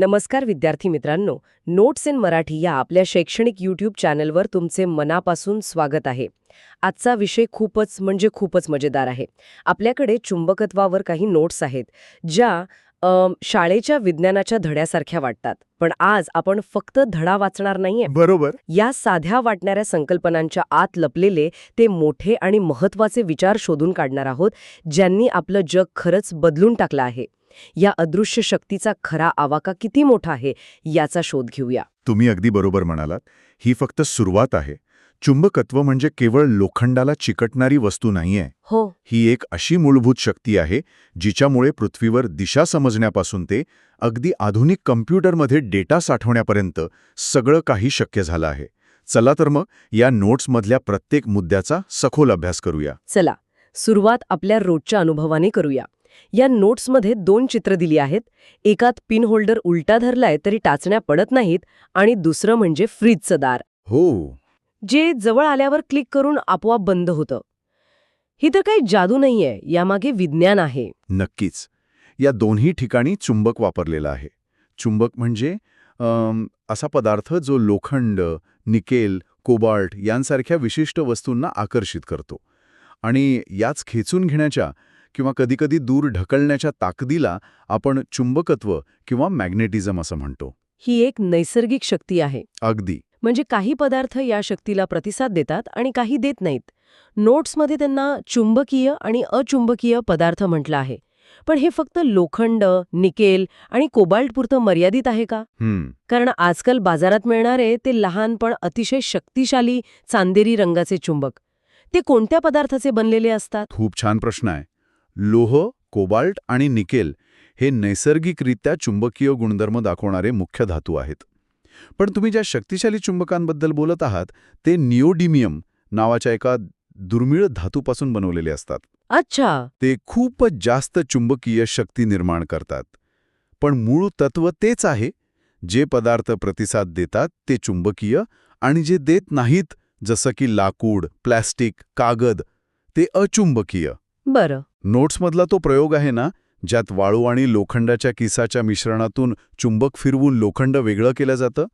नमस्कार विद्यार्थी मित्रांनो नोट्स इन मराठी या आपल्या शैक्षणिक यूट्यूब चॅनलवर तुमचे मनापासून स्वागत आहे. आजचा विषय खूपच म्हणजे खूपच मजेदार आहे. आपल्याकडे चुंबकत्वावर काही नोट्स आहेत ज्या शाळेच्या विज्ञानाच्या धड्यासारख्या वाटतात. पण आज आपण फक्त धडा वाचणार नाहीये. बरोबर. या साध्या वाटणाऱ्या संकल्पनांच्या आत लपलेले ते मोठे आणि महत्त्वाचे विचार शोधून काढणार आहोत ज्यांनी आपलं जग खरंच बदलून टाकलं आहे. या अदृश्य शक्तीचा खरा आवाका किती मोठा आहे याचा शोध घेऊया. तुम्ही अगदी बरोबर म्हणालात. ही फक्त सुरुवात आहे. चुंबकत्व म्हणजे केवळ लोखंडाला चिकटणारी वस्तू नाहीये. हो. ही एक अशी मूलभूत शक्ती आहे जिच्यामुळे पृथ्वीवर दिशा समजण्यापासून ते अगदी आधुनिक कम्प्युटरमध्ये डेटा साठवण्यापर्यंत सगळं काही शक्य झालं आहे. चला तर मग या नोट्समधल्या प्रत्येक मुद्द्याचा सखोल अभ्यास करूया. चला. सुरुवात आपल्या रोजच्या अनुभवाने करूया. या नोट्समध्ये दोन चित्र दिली आहेत. एकात पिन होल्डर उलटा धरलाय तरी टाचण्या पडत नाहीत आणि दुसरं म्हणजे फ्रीजचं दार. हो. जे जवळ आल्यावर क्लिक करून आपोआप बंद होतं. ही तर काही जादू नाहीये यामागे विज्ञान आहे. नक्कीच. या दोन्ही ठिकाणी चुंबक वापरलेला आहे. चुंबक म्हणजे असा पदार्थ जो लोखंड निकेल कोबाल्ट यांसारख्या विशिष्ट वस्तूंना आकर्षित करतो. आणि याच खेचून घेण्याच्या किंवा कधीकधी दूर ढकलण्याच्या ताकदीला आपण चुंबकत्व किंवा मॅग्नेटिझम असं म्हणतो. ही एक नैसर्गिक शक्ती आहे. अगदी. म्हणजे काही पदार्थ या शक्तीला प्रतिसाद देतात आणि काही देत नाहीत. नोट्समध्ये त्यांना चुंबकीय आणि अचुंबकीय पदार्थ म्हटलं आहे. पण हे फक्त लोखंड निकेल आणि कोबाल्टपुरतं मर्यादित आहे का? कारण आजकाल बाजारात मिळणारे ते लहान पण अतिशय शक्तिशाली चांदेरी रंगाचे चुंबक. ते कोणत्या पदार्थाचे बनलेले असतात? खूप छान प्रश्न आहे. लोह कोबाल्ट आणि निकेल हे नैसर्गिकरित्या चुंबकीय गुणधर्म दाखवणारे मुख्य धातू आहेत. पण तुम्ही ज्या शक्तिशाली चुंबकांबद्दल बोलत आहात ते निओडिमियम नावाच्या एका दुर्मिळ धातूपासून बनवलेले असतात. अच्छा. ते खूपच जास्त चुंबकीय शक्ती निर्माण करतात. पण मूळ तत्व तेच आहे जे पदार्थ प्रतिसाद देतात ते चुंबकीय आणि जे देत नाहीत जसं की लाकूड प्लॅस्टिक कागद ते अचुंबकीय. बरं. नोट्समधला तो प्रयोग आहे ना ज्यात वाळू आणि लोखंडाच्या किसाच्या मिश्रणातून चुंबक फिरवून लोखंड वेगळं केलं जातं?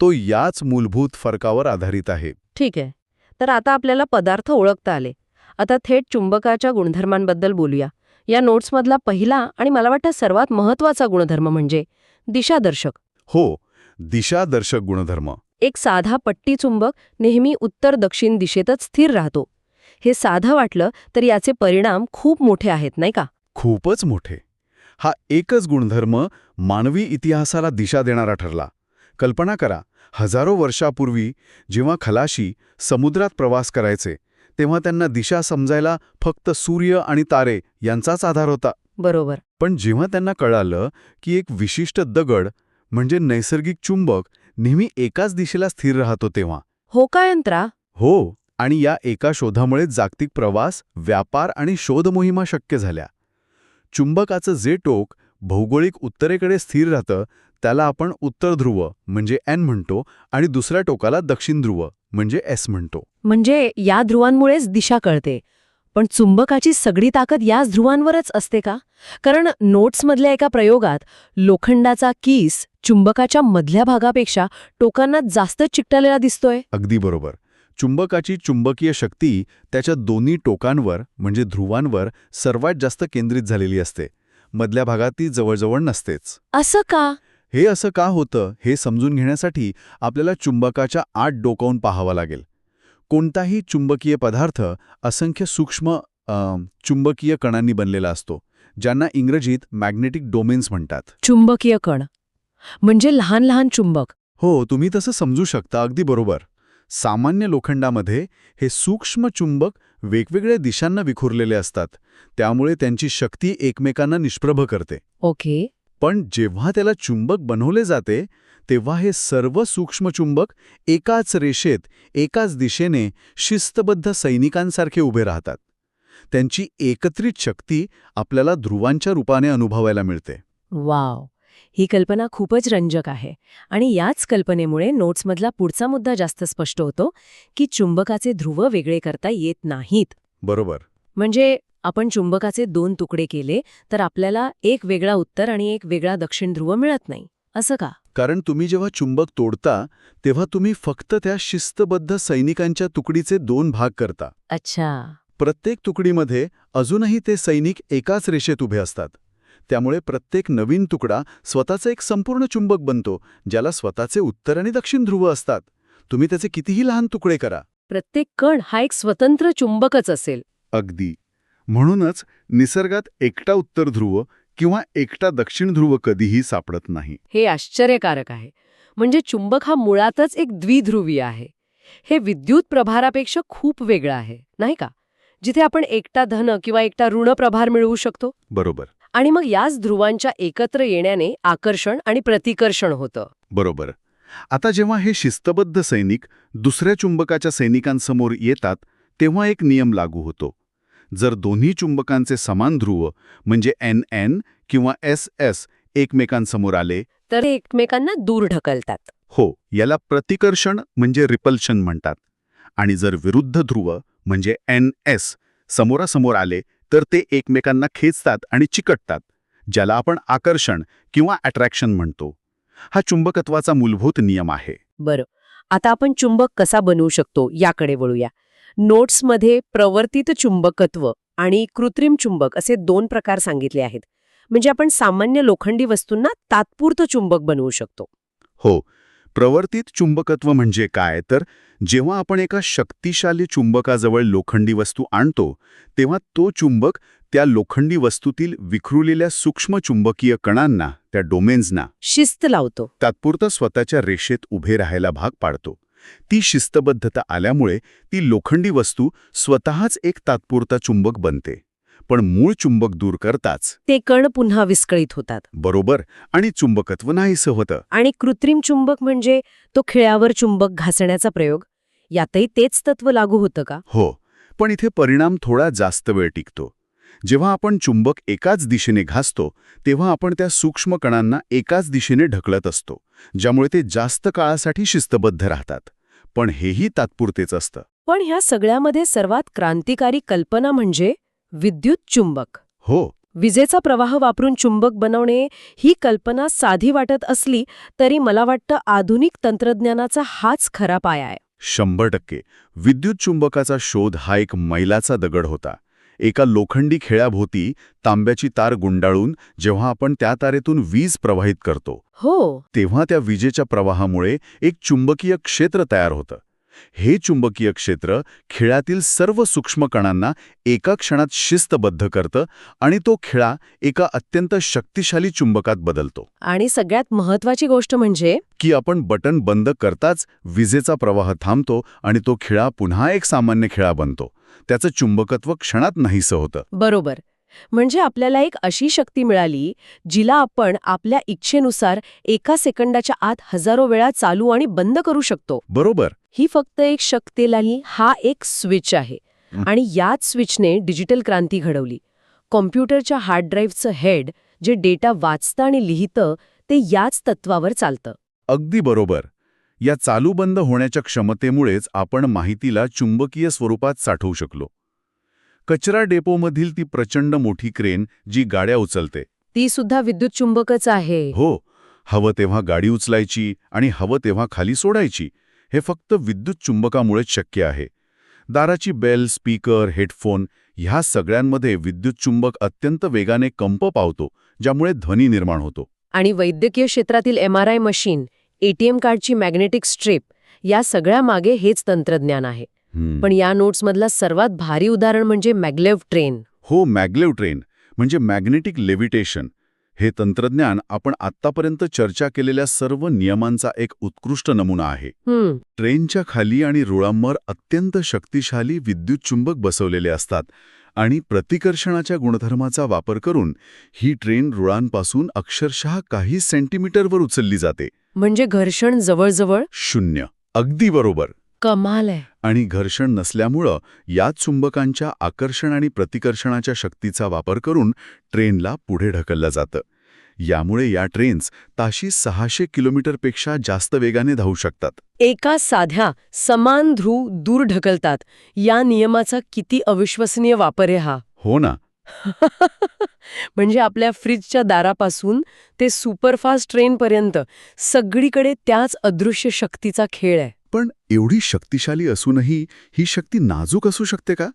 तो याच मूलभूत फरकावर आधारित आहे. ठीक आहे. तर आता आपल्याला पदार्थ ओळखता आले. आता थेट चुंबकाच्या गुणधर्मांबद्दल बोलूया. या नोट्समधला पहिला आणि मला वाटतं सर्वात महत्त्वाचा गुणधर्म म्हणजे दिशादर्शक. हो दिशादर्शक गुणधर्म. एक साधा पट्टी चुंबक नेहमी उत्तर दक्षिण दिशेतच स्थिर राहतो. हे साधं वाटलं तर याचे परिणाम खूप मोठे आहेत नाही का? खूपच मोठे. हा एकच गुणधर्म मानवी इतिहासाला दिशा देणारा ठरला. कल्पना करा हजारो वर्षापूर्वी जेव्हा खलाशी समुद्रात प्रवास करायचे तेव्हा त्यांना दिशा समजायला फक्त सूर्य आणि तारे यांचाच आधार होता. बरोबर. पण जेव्हा त्यांना कळालं की एक विशिष्ट दगड म्हणजे नैसर्गिक चुंबक नेहमी एकाच दिशेला स्थिर राहतो तेव्हा. हो का यंत्रा? हो. आणि या एका शोधामुळे जागतिक प्रवास व्यापार आणि शोधमोहिमा शक्य झाल्या. चुंबकाचं जे टोक भौगोलिक उत्तरेकडे स्थिर राहतं त्याला आपण उत्तर ध्रुव म्हणजे एन म्हणतो आणि दुसऱ्या टोकाला दक्षिण ध्रुव म्हणजे एस म्हणतो. म्हणजे या ध्रुवांमुळेच दिशा कळते. पण चुंबकाची सगळी ताकद याच ध्रुवांवरच असते का? कारण नोट्समधल्या एका प्रयोगात लोखंडाचा कीस चुंबकाच्या मधल्या भागापेक्षा टोकांना जास्त चिकटलेला दिसतोय. अगदी बरोबर. चुंबकाची चुंबकीय शक्ती त्याच्या दोन्ही टोकांवर म्हणजे ध्रुवांवर सर्वात जास्त केंद्रित झालेली असते. मधल्या भागात ती जवळजवळ नसतेच. असं का? हे असं का होतं हे समजून घेण्यासाठी आपल्याला चुंबकाच्या आत डोकावून पाहावं लागेल. कोणताही चुंबकीय पदार्थ असंख्य सूक्ष्म चुंबकीय कणांनी बनलेला असतो ज्यांना इंग्रजीत मॅग्नेटिक डोमेन्स म्हणतात. चुंबकीय कण. म्हणजे लहान लहान चुंबक. हो तुम्ही तसं समजू शकता अगदी बरोबर. सामान्य लोखंडामध्ये हे सूक्ष्म चुंबक वेगवेगळ्या दिशांना विखुरलेले असतात. त्यामुळे त्यांची शक्ती एकमेकांना निष्प्रभ करते. ओके. पण जेव्हा त्याला चुंबक बनवले जाते तेव्हा हे सर्व सूक्ष्म चुंबक एकाच रेषेत एकाच दिशेने शिस्तबद्ध सैनिकांसारखे उभे राहतात. त्यांची एकत्रित शक्ती आपल्याला ध्रुवांच्या रूपाने अनुभवायला मिळते. वाव. ही कल्पना खूपच रंजक आहे. आणि याच कल्पनेमुळे नोट्समधला पुढचा मुद्दा जास्त स्पष्ट होतो की चुंबकाचे ध्रुव वेगळे करता येत नाहीत. बरोबर. म्हणजे आपण चुंबकाचे दोन तुकडे केले तर आपल्याला एक वेगळा उत्तर आणि एक वेगळा दक्षिण ध्रुव मिळत नाही. असं का? कारण तुम्ही जेव्हा चुंबक तोडता तेव्हा तुम्ही फक्त त्या शिस्तबद्ध सैनिकांच्या तुकडीचे दोन भाग करता. अच्छा. प्रत्येक तुकडीमध्ये अजूनही ते सैनिक एकाच रेषेत उभे असतात. त्यामुळे प्रत्येक नवीन तुकडा स्वतःचा एक संपूर्ण चुंबक बनतो ज्याला स्वतःचे उत्तर आणि दक्षिण ध्रुव असतात. तुम्ही त्याचे कितीही लहान तुकडे करा. प्रत्येक कण हा एक स्वतंत्र चुंबकच असेल. अगदी. म्हणूनच निसर्गात एकटा उत्तर ध्रुव किंवा एकटा दक्षिण ध्रुव कधीही सापडत नाही. हे आश्चर्यकारक आहे. म्हणजे चुंबक हा मुळातच एक द्विध्रुवीय आहे. हे विद्युत प्रभारापेक्षा खूप वेगळं आहे नाही का? जिथे आपण एकटा धन किंवा एकटा ऋण प्रभार मिळवू शकतो. बरोबर. आणि मग याच ध्रुवांच्या एकत्र येण्याने आकर्षण आणि प्रतिकर्षण होतं. बरोबर. आता जेव्हा हे शिस्तबद्ध सैनिक दुसऱ्या चुंबकाच्या सैनिकांसमोर येतात तेव्हा एक नियम लागू होतो. जर दोन्ही चुंबकांचे समान ध्रुव म्हणजे एन एन किंवा एस एस एकमेकांसमोर आले तर एकमेकांना दूर ढकलतात. हो याला प्रतिकर्षण म्हणजे रिपल्शन म्हणतात. आणि जर विरुद्ध ध्रुव म्हणजे एन एस समोरासमोर आले तर ते एकमेकांना खेचतात आणि चिकटतात ज्याला आपण आकर्षण किंवा अट्रॅक्शन म्हणतो. हा चुंबकत्वाचा मूलभूत नियम आहे. बरं. आता आपण चुंबक कसा बनवू शकतो याकडे वळूया. नोट्समध्ये प्रवर्तित चुंबकत्व आणि कृत्रिम चुंबक असे दोन प्रकार सांगितले आहेत. म्हणजे आपण सामान्य लोखंडी वस्तूंना तात्पुरतं चुंबक बनवू शकतो. हो. प्रवर्तित चुंबकत्व म्हणजे काय? तर जेव्हा आपण एका शक्तिशाली चुंबकाजवळ लोखंडी वस्तू आणतो तेव्हा तो चुंबक त्या लोखंडी वस्तूतील विखुरलेल्या सूक्ष्म चुंबकीय कणांना त्या डोमेन्सना शिस्त लावतो. तात्पुरतं स्वतःच्या रेषेत उभे राहायला भाग पाडतो. ती शिस्तबद्धता आल्यामुळे ती लोखंडी वस्तू स्वतःच एक तात्पुरता चुंबक बनते. पण मूळ चुंबक दूर करताच. ते कण पुन्हा विस्कळीत होतात. बरोबर आणि चुंबकत्व नाहीसं होतं. आणि कृत्रिम चुंबक म्हणजे तो खिळ्यावर चुंबक घासण्याचा प्रयोग. यातही तेच तत्व लागू होतं का? हो पण इथे परिणाम थोडा जास्त वेळ टिकतो. जेव्हा आपण चुंबक एकाच दिशेने घासतो तेव्हा आपण त्या सूक्ष्म कणांना एकाच दिशेने ढकलत असतो ज्यामुळे ते जास्त काळासाठी शिस्तबद्ध राहतात. पण हेही तात्पुरतेच असतं. पण ह्या सगळ्यामध्ये सर्वात क्रांतिकारी कल्पना म्हणजे? विद्युत चुंबक. हो. विजेचा प्रवाह वापरून चुंबक बनवणे ही कल्पना साधी वाटत असली तरी मला वाटतं आधुनिक तंत्रज्ञानाचा हाच खरा पाया आहे. शंभर टक्के. विद्युत चुंबकाचा शोध हा एक मैलाचा दगड होता. एका लोखंडी खेळ्याभोवती तांब्याची तार गुंडाळून जेव्हा आपण त्या तारेतून वीज प्रवाहित करतो हो. तेव्हा त्या विजेच्या प्रवाहामुळे एक चुंबकीय क्षेत्र तयार होतं. हे चुंबकीय क्षेत्र खेळातील सर्व सूक्ष्म कणांना एका क्षणात शिस्तबद्ध करतं आणि तो खेळा एका अत्यंत शक्तिशाली चुंबकात बदलतो. आणि सगळ्यात महत्वाची गोष्ट म्हणजे? की आपण बटन बंद करताच विजेचा प्रवाह थांबतो आणि तो खेळा पुन्हा एक सामान्य खेळा बनतो. त्याचं चुंबकत्व क्षणात नाहीसं होतं. बरोबर. म्हणजे आपल्याला एक अशी शक्ती मिळाली जिला आपण आपल्या इच्छेनुसार एका सेकंदाच्या आत हजारो वेळा चालू आणि बंद करू शकतो. बरोबर. ही फक्त एक शक्ती नाही हा एक स्विच आहे. आणि याच स्विचने डिजिटल क्रांती घडवली. कॉम्प्युटरच्या हार्ड ड्राईव्हचं हेड जे डेटा वाचतं आणि लिहितं ते याच तत्वावर चालतं. अगदी बरोबर. या चालू बंद होण्याच्या क्षमतेमुळेच आपण माहितीला चुंबकीय स्वरूपात साठवू शकलो. कचरा डेपोमधील ती प्रचंड मोठी क्रेन जी गाड्या उचलते. ती सुद्धा विद्युत चुंबकच आहे. हो. हवं तेव्हा गाडी उचलायची आणि हवं तेव्हा खाली सोडायची. हे फक्त विद्युत चुंबकामुळेच शक्य आहे. दाराची बेल स्पीकर हेडफोन ह्या सगळ्यांमध्ये विद्युत चुंबक अत्यंत वेगाने कंप पावतो ज्यामुळे ध्वनी निर्माण होतो. आणि वैद्यकीय क्षेत्रातील M R I machine ATM कार्डची मॅग्नेटिक स्ट्रिप या सगळ्या मागे हेच तंत्रज्ञान आहे. पण या नोट्समधला सर्वात भारी उदाहरण म्हणजे मॅग्लेव ट्रेन. हो मॅग्लेव ट्रेन म्हणजे मॅग्नेटिक लेव्हिटेशन. हे तंत्रज्ञान आपण आत्तापर्यंत चर्चा केलेल्या सर्व नियमांचा एक उत्कृष्ट नमुना आहे. ट्रेनच्या खाली आणि रुळांवर अत्यंत शक्तिशाली विद्युत चुंबक बसवलेले असतात आणि प्रतिकर्षणाच्या गुणधर्माचा वापर करून ही ट्रेन रुळांपासून अक्षरशः काही सेंटीमीटरवर उचलली जाते. म्हणजे घर्षण जवळजवळ? शून्य. अगदी बरोबर. कमाल आहे. आणि घर्षण नसल्यामुळं या चुंबकांच्या आकर्षण आणि प्रतिकर्षणाच्या शक्तीचा वापर करून ट्रेनला पुढे ढकललं जातं. यामुळे या ट्रेन्स ताशी सहाशे किलोमीटरपेक्षा जास्त वेगाने धावू शकतात. एका साध्या समान ध्रुव दूर ढकलतात. या नियमाचा किती अविश्वसनीय वापर आहे हा. हो ना. म्हणजे आपल्या फ्रीजच्या दारापासून ते सुपरफास्ट ट्रेनपर्यंत सगळीकडे त्याच अदृश्य शक्तीचा खेळ आहे. पण एवढी शक्तिशाली असूनही ही शक्ती नाजूक असू शकते का?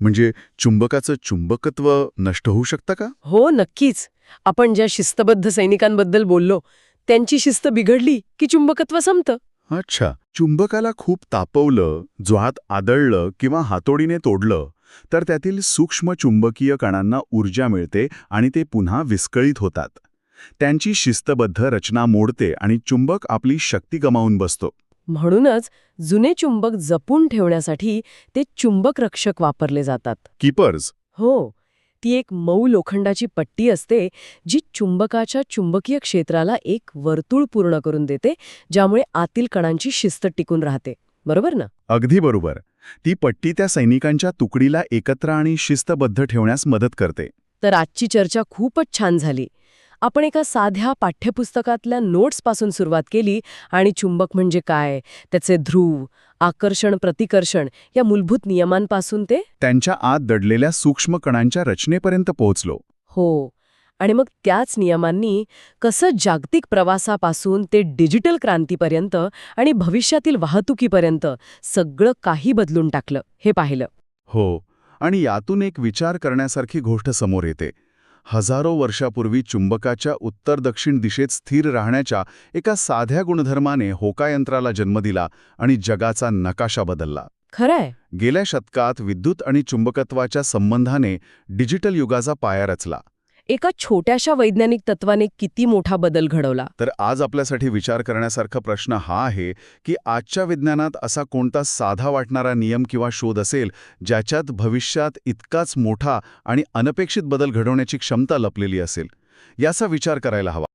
म्हणजे चुंबकाचं चुंबकत्व नष्ट होऊ शकतं का? हो नक्कीच. आपण ज्या शिस्तबद्ध सैनिकांबद्दल बोललो त्यांची शिस्त बिघडली की चुंबकत्व संपतं. अच्छा. चुंबकाला खूप तापवलं ज्वात आदळलं किंवा हातोडीने तोडलं तर त्यातील सूक्ष्म चुंबकीय कणांना ऊर्जा मिळते आणि ते पुन्हा विस्कळीत होतात. त्यांची शिस्तबद्ध रचना मोडते आणि चुंबक आपली शक्ती गमावून बसतो. म्हणूनच जुने चुंबक जपून ठेवण्यासाठी ते चुंबक रक्षक वापरले जातात. कीपर्स हो ती एक मऊ लोखंडाची पट्टी असते जी चुंबकाच्या चुंबकीय क्षेत्राला एक वर्तुळ पूर्ण करून देते ज्यामुळे आतील कणांची शिस्त टिकून राहते. बरोबर ना? अगदी बरोबर. ती पट्टी त्या सैनिकांच्या तुकडीला एकत्र आणि शिस्तबद्ध ठेवण्यास मदत करते. तर आजची चर्चा खूपच छान झाली. आपण एका साध्या पाठ्यपुस्तकातल्या नोट्सपासून सुरुवात केली आणि चुंबक म्हणजे काय? त्याचे ध्रुव आकर्षण प्रतिकर्षण या मूलभूत नियमांपासून ते? त्यांच्या आत दडलेल्या सूक्ष्म कणांच्या रचनेपर्यंत पोहोचलो. हो. आणि मग त्याच नियमांनी कसं जागतिक प्रवासापासून ते डिजिटल क्रांतीपर्यंत आणि भविष्यातील वाहतुकीपर्यंत सगळं काही बदलून टाकलं हे पाहिलं. हो. आणि यातून एक विचार करण्यासारखी गोष्ट समोर येते. हजारो वर्षापूर्वी चुंबकाच्या उत्तर दक्षिण दिशेत स्थिर राहण्याच्या एका साध्या गुणधर्माने होकायंत्राला जन्म दिला आणि जगाचा नकाशा बदलला. खरंय. गेल्या शतकात विद्युत आणि चुंबकत्वाच्या संबंधाने डिजिटल युगाचा पाया रचला. एका छोट्याशा वैज्ञानिक तत्वाने किती मोठा बदल घडवला? तर आज आपल्यासाठी विचार करण्यासारखा प्रश्न हा आहे की आजच्या विज्ञानात असा कोणता साधा वाटणारा नियम किंवा शोध असेल ज्याच्यात भविष्यात इतकाच मोठा आणि अनपेक्षित बदल घडवण्याची क्षमता लपलेली असेल? याचा विचार करायला हवा.